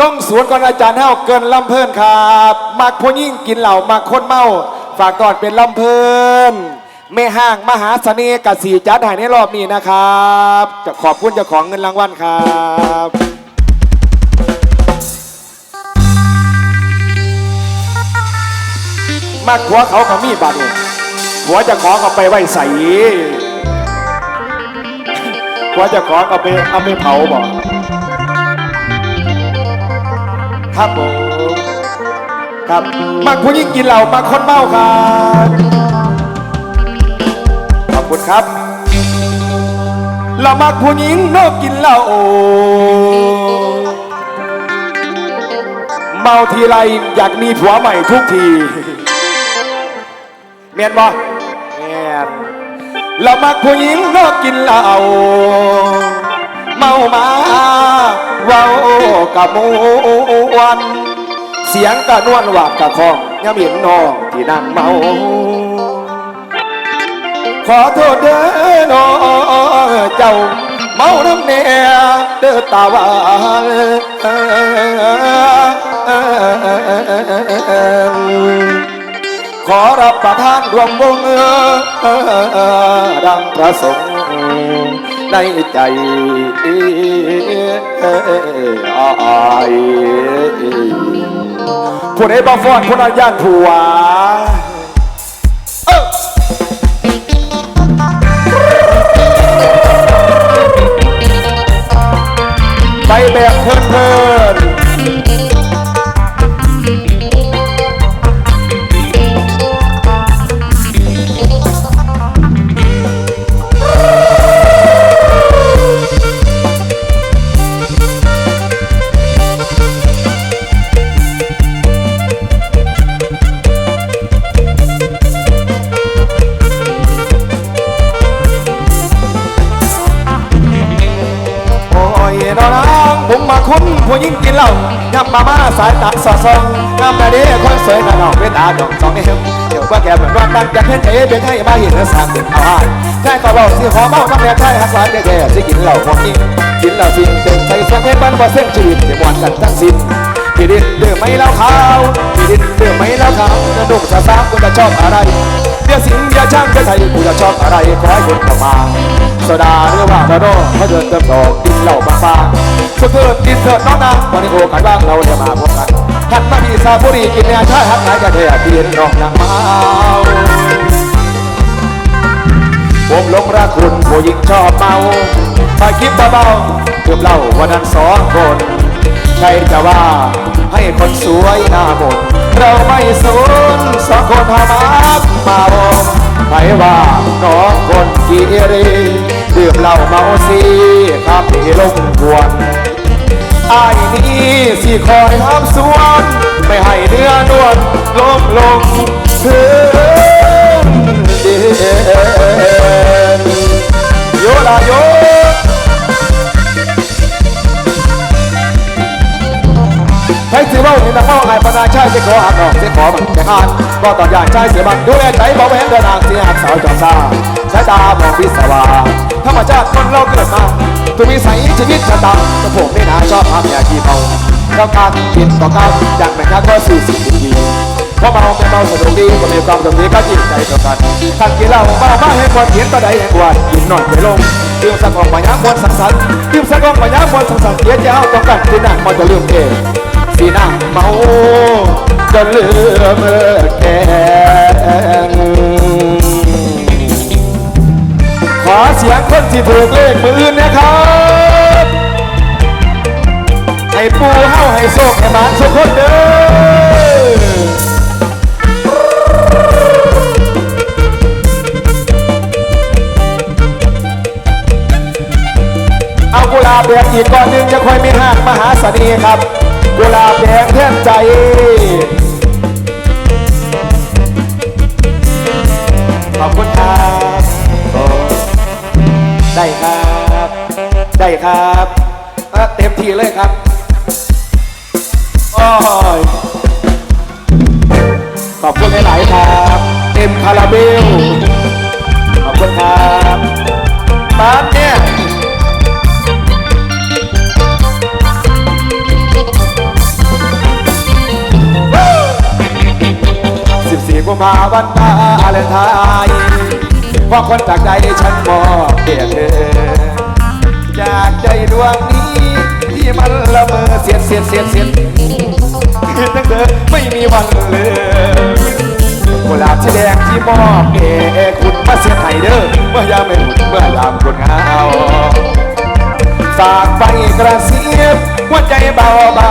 ลงสวนก่อนอาจารย์เฮาเกินลำเพลินครับมักผู้ยิ่งกินเหล่ามักคนเมา ฝากตอนเป็นลำเพลินแม่ห้างมหาเสน่ห์กสีจัดให้ในรอบนี้นะครับ จะขอบคุณเจ้าของเงินรางวัลครับมักหัวเขาก็มีบัตรหัวเจะขอก็ไปไว้ใส่หัวเจะขอก็ไปเอาไปเผาบ่ ครับผมครับมักผู้หญิงกินเหล้ามักคนเมาครับขอบคุณครับเรามักผู้หญิงนอกกินเหล้าเมาทีไรอยากมีผัวใหม่ทุกทีเมียนบ่เมียนเรามักผู้หญิงนอกกินเหล้า เมามาเว้ากับมวนเสียงกะนวลหวาดกะคองยามเห็นน้องที่นั่งเมา ขอโทษเด้อน้องเจ้าเมาน้ำเนียเด้อตาวานขอรับประทานรวมวงดังประสงค์ ในใจอายผู้ใดบ่ฟ้อนผู้นั้นย่านผัวไปแบบเพลิน อนว่าตั้งจะเพ่นเอ๋เป็นให้มาเห็นแล้วสร้างเป็นเอาให้แค่ก็บอกสิขอเมาน้ำแม่ใช่หักหลานแก่ๆสิกินเหล้าของจริงกินเหล้าจริงเต็มใจสังเกตมันบ่เส้นชีวิตเดี๋ยวมวนกันทั้งสิ้นพี่ดินเดือไม่เล่าขาวพี่ดินเดือไม่เล่าขาวจะดุกจะสามคุณจะชอบอะไรเดี๋ยวสิงเดี๋ยวช่างเดี๋ยวไทยกูจะชอบอะไรขอให้คุณเข้ามาโซดาหรือว่าโดโดเขาเดินเติมโตกินเหล้าบางฟางสุดเถิดดินเถิดน้องนางวันนี้โอกาสว่างเราจะมาพบกันหันมาพี่ซาบุรีกินเนื้อชาหักหลายกระเทียพี่น้องนางเมา ผมหลงรักคุณผู้หญิงชอบเมาไปคิดเบาๆเกือบเล่าวันนั้นสองคน ใครจะว่าให้คนสวยหน้าหมดเราไม่สนสองคนหามามาบอกใครว่าน้องคนกีเรดื่มเหล้าเมาซีขับให้ลงกวนไอ้ายนี่สิคอยห้ามสวน ไม่ให้เนื้อนวลลงลงพื้นดิ นโยลาโยให้ถือว่าเห็นนักเมาไอ้ปนาชายจะขอหักออกเสียขอมันแต่งานก็ตออยากชายเสียมันดูแลใจบอกไม่เห็นเดินทางเสียหักสาวจอดซาสายตามองพิศวาธรรมชาติคนเราเกิดมาทุกวิสัยชีวิตชะตาแต่ผมไม่น่าชอบทำอย่าขี้เมาต้องการกินต่องการอยางแม่ค้าก็สี่สิบดี พราเมาไม่เมาสนุกดีก็มีความสนุกดีก็จริงใจต่อกันถ้ากินเหล้าเมามาให้ควรเขียนต่อใดแห่งวันกินหน่อยไปลงดื่มสักกองปัญญามวลสังสรรค์ดื่มสักกองปัญญามวลสังสรรค์เสียเจ้าต้องการที่นั่งมันจะลืมเองสีหน้าเมาจนลืมแกงขอเสียงคนที่ถูกเลขมืออื่นนะครับให้ปูเฮาให้โชคให้หมานสุกคนเด้อ ลาบแดงอีกก้อนหนึ่งจะค่อยมีหางมหาเสน่ห์ครับกุลาบแดงแท่นใจขอบคุณครับได้ครับ ได้ครับเอ่อเต็มที่เลยครับโอ้ยขอบคุณหลาย ๆ ครับ เต็มคาราเบล มภาวันวาเลนไทน์เพราะคนจากใจฉันมอบเกียรติเธอจากใจดวงนี้ที่มันละเมอเสียดเสียดเสียดเสียดตั้งเธอไม่มีวันเลยกุหลาบสีแดงที่มอบเอคุณมาเสียไทยเด้อเมื่อยามไม่หุ่นเมื่อยามคนเงาฝากไฟกระเสียบหัวใจเบาเบา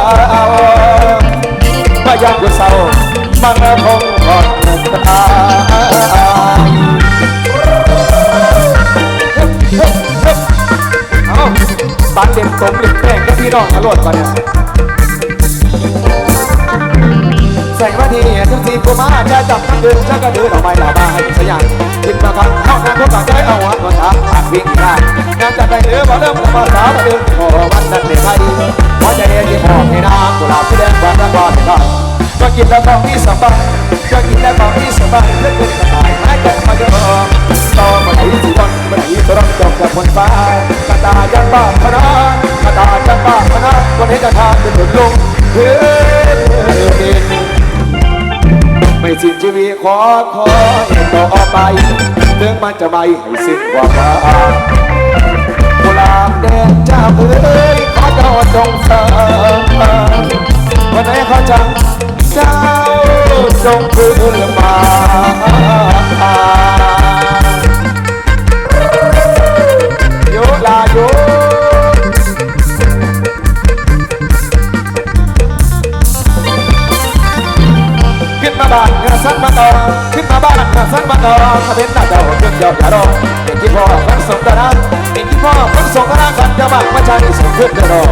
เมื่อยามกูเศร้า ปานเด่นแป้งกับพี่น้องอรวดก่อนเนี่ยใส่มาทีทุกทีกูมาจะจับทั้งเดือนจะก็เดินออกไปหลาบ้าให้สยามกินมาครับเข้างานพวกกันได้เอาหัวตัวช้าปากวิ่งได้งานจะไปเรือมาเริ่มภาษาวมาเดินขอวันนั้นเป็นไทยหัวใจที่มองให้น้ำกุหลาบที่แดงบานรักบานได้ก็กินแล้วต้องมีสบายก็กินแล้วต้องมีสบายเพื่อนเป็นสบายหายใจมาเยอะต่อมาที่ที่วันมาที่ตรงจบกับคนฟ้า ตาจันบ้าพนากระตาจันบ้าพนาคนให้กระทาเป็นหนุนลงเฮ้ยไม่สิ้นชีวิตขอขอให้ต่อไป ถึงมันจะไม่ให้สิ้นความหวักุหลาบแดงจ้าเอ๋ยขอเจ้าจงเสริมวันไหนเขาจังเจ้าจงคืน 我。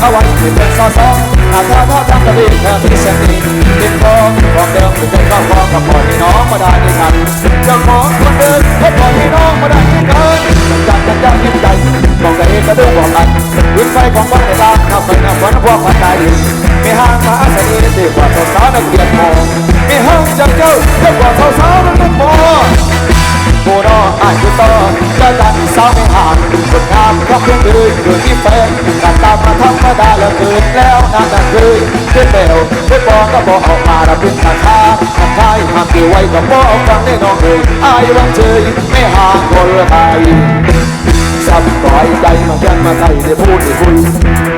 เอาไว้ที่เป็นสอสออาถ้าถ้าทำกระดิ่งแค่ที่เส้นนี้ติดคอบอกเดิมเป็นข้าวฟองกับปล่อยให้น้องมาได้ด้วยกันเจ้าของคนเดิมก็ปล่อยให้น้องมาได้ด้วยกันจับจับจับยิ้มใจบอกใจก็ดูบอกกันวิ่งไฟของบ้านในบ้านนับเป็นนับวันพวกพันใจไม่ห่างมาอาศัยดีกว่าสาวๆนักเรียนมองไม่ห่างจากเจ้าเจ้ากว่าสาวๆนักมอ งกูรออายุต่อจะดันสาวไม่ห่างคนงามก็เพียงเลยเกิดที่แฟนกันตามมาธรรมดาแล้วเกิดแล้วนานนั้นเลยเพื่อนเบลเพื่อนบอกก็บอกออกมาระเป็นราคาทางไทยหากเกี่ยวไว้ก็บอกฟังได้น้องเลยอายวังเฉยไม่ห่างคนไท จับปล่อยใจมาแกนมาไทยได้พูดได้คุย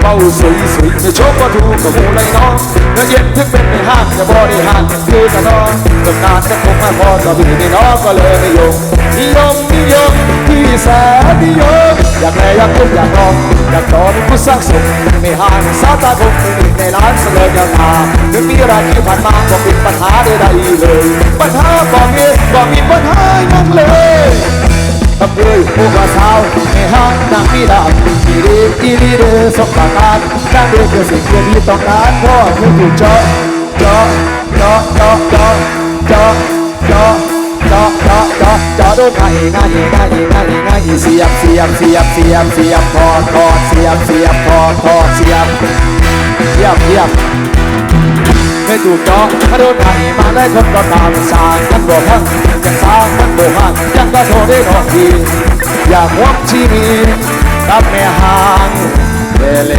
เป้าสวยสวยในโชคก็ถูกกับหมูไรน้องเนื้อเย็นที่เป็นในห้างจะบริหารคือกระนองตำนานจะคงมาพอต่อพี่ในน้องก็เลยนิยมนิยมนิยมที่แสนนิยมอยากแม่อยากพูดอยากน้องอยากต่อเป็กูสร้างสมไม่ห้างซาตาคงอีกในร้านเสลยยาวาถึงมีรายที่ผ่านมาก็เปิดปัญหาไดๆเลย ปัญหาบอกเองบอกมีปัญหายังเลย Campeiro, o casal, errar na mira Tirei, tirei, só pagado Na vez que eu sei que ele tocar Corre muito tchó, tchó, tchó, tchó, tchó Tchó, tchó, tchó, tchó, tchó Tchó do na e na e na e na e na e Siap, siap, siap, siap, siap Pó, pó, siap, siap, pó, pó, siap Siap, siap เสียบเสียบไม่ถูกจาะถ้าโดนไถมาได้คนก็ตามสางกันบ่พังยังสร้างกันบ่ห่างยังก็โทรได้ดอกทีอยากหวังชีวิตกับแม่ห่างเลเล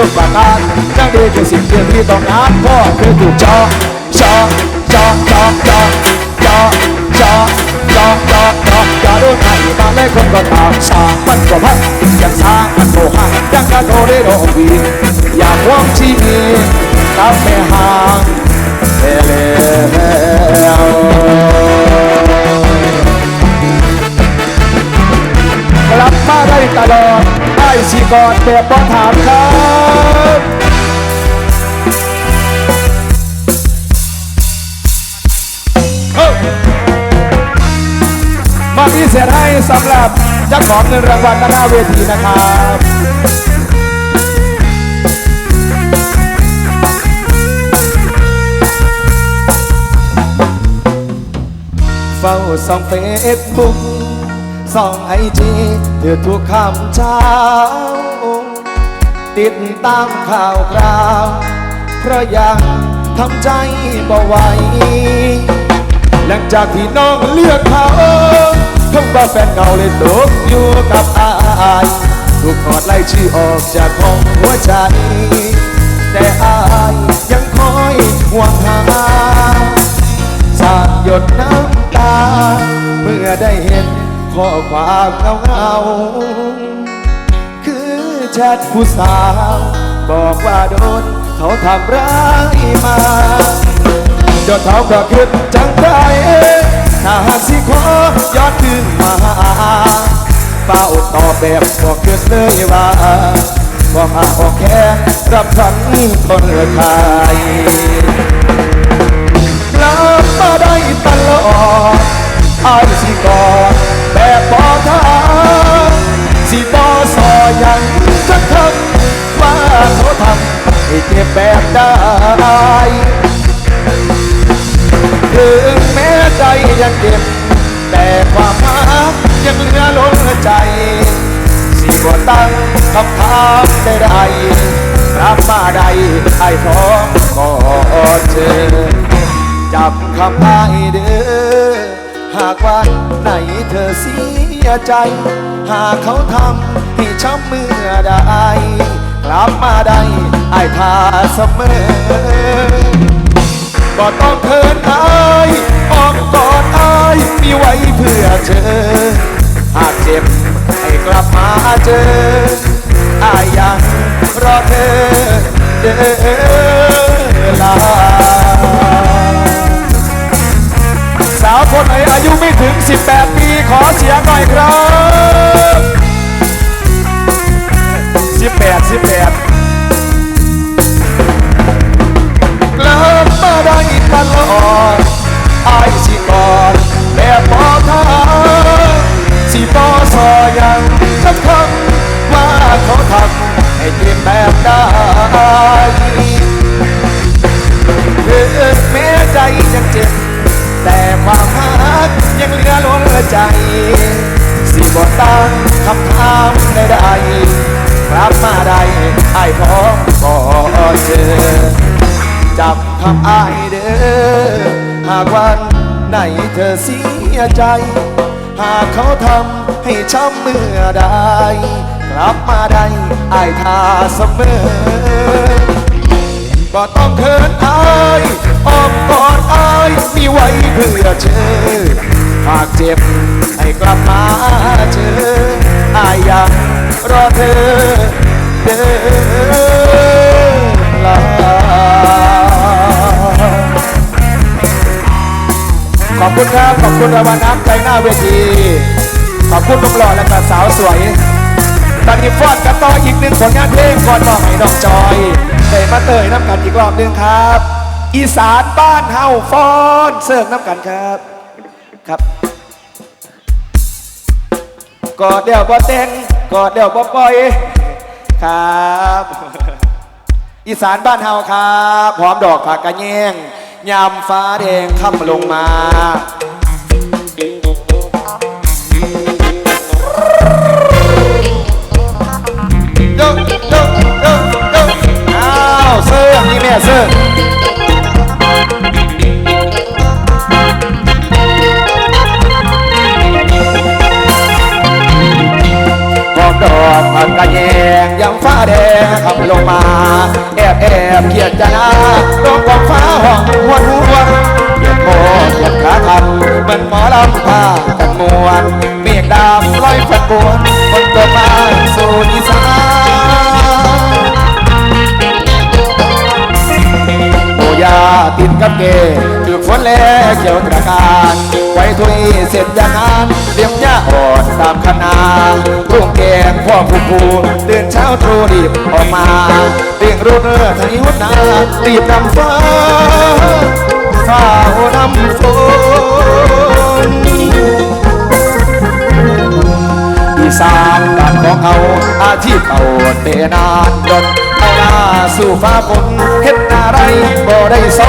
สมบัติการจังดีคือสิ่งเดียวที่ต้องการพ่อคือถูกเจาะเจาะเจาะเจาะเจาะจอจอจอกอโดนไห้มาเลยคนก็ตามสางมันก็พักยังสางมันโตห่างยังกระโดดได้โดนวีอยากว่องที่มีกับแม่ห่างเอแล้วกลับมาได้ตลอดไอ้สิกอดแบบบ่ถามครับ มาพิเศษให้สำหรับเจ้าของเงินรางวัลหน้าเวทีนะครับเฝ้าส่องเฟซบุ๊กส่องไอจีเดือทุกคำเช้า ติดตามข่าวคราว เพราะยังทำใจบ่ไหว หลังจากที่น้องเลือกเขาคำว่าแฟนเก่าเลยตกอยู่กับอายถูกถอดไล่ชื่อออกจากของหัวใจ แต่อายยังคอยห่วงหาสาดหยดน้ำตา เมื่อได้เห็นข้อความเงาเงาๆคือแชทผู้สาว บอกว่าโดนเขาทำร้ายมา จนเขาก็คิดจังได้ถ้าหากสิขอย้อนคืนมาเฝ้าตอบแบบบอกคิดเลยว่าบอกหาออกแค่รับฝันคนไทยกลับมาได้ตลอดไอ้สิกอดแบบบอทาสิบอสอยังจะทำว่าเขาทำให้เจ็บแบบได้ ใจยังเจ็บ แต่ความรักยังเหลือล้นใจสิบ่ตั้งคำถามใดๆรับมาได้ไอ้พร้อมก็เจอจับคำได้เด้อหากวันไหนเธอเสียใจ หากเขาทำให้ช้ำเมื่อใดกลับมาได้ไอ้ทาเสมอก็ต้องเคินอ เพื่อเธอ หากเจ็บให้กลับมาเจออายยังรอเธอเดินลาสาวคนไหนอายุไม่ถึง 18 ปีขอเสียงหน่อยครับ 18 18กลับมาได้ตลอดอายสิกอดแบบบอทาง สิบอสอยังจะทำว่าเขาทำให้เจ็บแบบได้คือแม้ใจยังเจ็บ แต่ความรักยังเหลือล้นใจ สิบอตั้งคำถามใดๆกลับมาได้ไอ้พร้อมก็เจอจับคำอายเด้อหากวันไหนเธอสี ยใจ หากเขาทำให้ช้ำเมื่อใดกลับมาได้อายทาเสมอก็ต้องเคินอายอ้อมกอดอายมีไว้เพื่อเธอหากเจ็บให้กลับมาเจออายยังรอเธอเดินลา ขอบคุณครับ ขอบคุณรางวัลน้ำใจหน้าเวที ขอบคุณนุ่มหล่อและก็สาวสวยตอนนี้ฟอดกันต่ออีกหนึ่งผลงานเพลงก่อนบอกให้ดอกจอยได้มาเตยน้ำกันอีกรอบหนึ่งครับ อีสานบ้านเฮาฟอนเสิร์ฟน้ำกันครับครับกอดเดี่ยวบ่เต้นกอดเดี่ยวบ่ปล่อยครับ อีสานบ้านเฮาครับ หอมดอกผักกระแยง ยามฟ้าแดงค่ำลงมา ดอกผักกระแยงยามฟ้าแดงค่ำลงมา แอบแอบเขียดจะนาร้องกองฟ้าห้องหวนหวนเขียดโมเกียดขาทันเหมือนหมอลำพากันมวนเมียดำลอยฝันบวนคนตัวมาสู่อีสานโอยาติดกับเก ฝนแลเกี่ยวตระการไว้ทุยเสร็จจากงานเลี้ยงยาอ่อนตามคณารุ่งแกงพ่อผู้ผู้ตื่นเช้าตรู่รีบออกมาเรียงรูเรือไทยหุดนารีบนำฟ้าฟ้าหัวนำฝนอีสานบ้านของเขาอาชีพเขาเตนานดน เอาหน้าสู่ฟ้าฝนเฮ็ดนาไรบ่ได้เศร้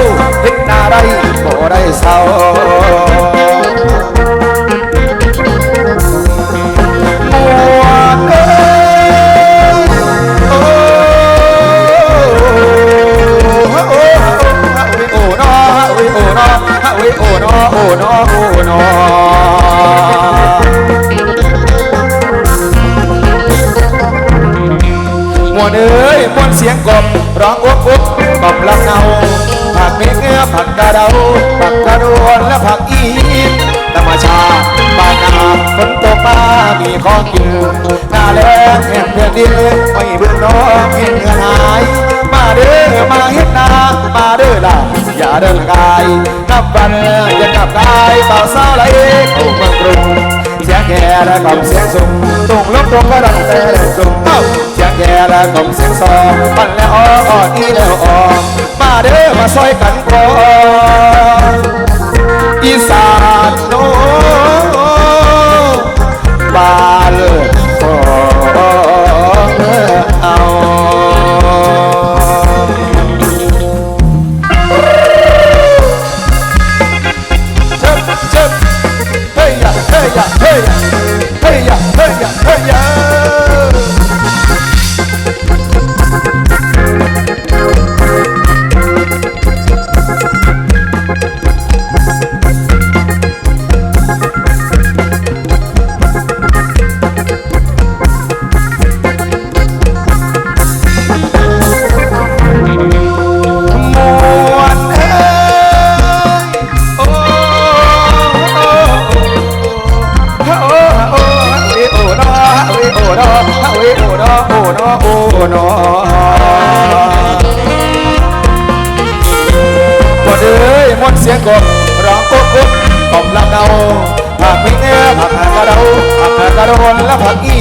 ร้องอุ๊บอุ๊บกบลำเนาผักเมฆเงือผักกระเดาผักกระโดวนและผักอีนธรรมชาติบ้านนาฝนตกมามีของกินหน้าแล้งแห่งเพื่อนดินไม่เบื่อน้องเห็นเงินหาย มาเด้อมาเฮ็ดนามาเด้อล่ะอย่าเดินกายนับวันจะกลับกายเปล่าเศร้าไหลเข้าเมืองกรุง เสียงแก่และกล่อมเสียงสูงตรงลบตรงก็ดังแต่สูงเอ้าเสียงแก่และกล่อมเสียงซองปันแล้วอ้ออ้อนี่แล้วอ้อมาเด้อมาซอยกันก่อนอีสานโนบาลขอเอา ยะเ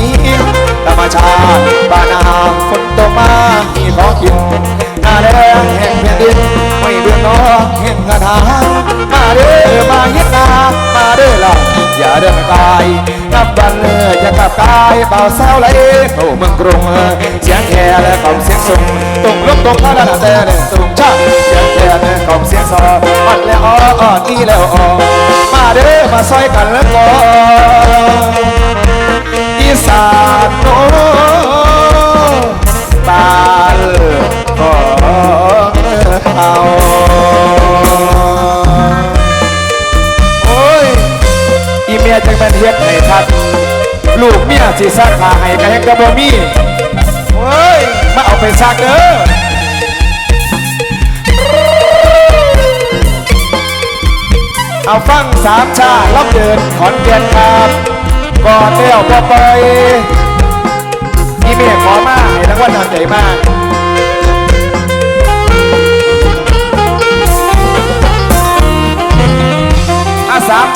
และผักอีธรรมชาติบ้านนาฝนตกมามีของกินหน้าแดงแห่งแผ่นดินไม่เดือดร้อนแห่งกระถามาเด้อมาเฮ็ดนามาเด้อล่ะอย่าเดินกายนับวันเลยจะกลับกายเบาสาไหลเข้าเมืองกรุงเสียงแค่และกล่อมเสียงสูงตรงลบตรงพระนาแต่เนี่ยตรงชาเสียงแค่และกล่อมเสียงซอมันแล้วอ้ออ้ออีแล้วอ้อมาเด้อมาซอยกันแล้วก่อน อีสานโนบานของเอาโอ้ยอีเมียจังแม่นเฮ็ดให้ทัดลูกเมียสิซักผ้าให้ก็ยังกะบ่มีโอ้ยมาเอาไปซักเด้อเอาฟังสามชาลับเดินขอนแก่นครับ ก่อนเลี้ยวบ่ไปอีเมฆขอมากให้รางวัลนอนใจมาก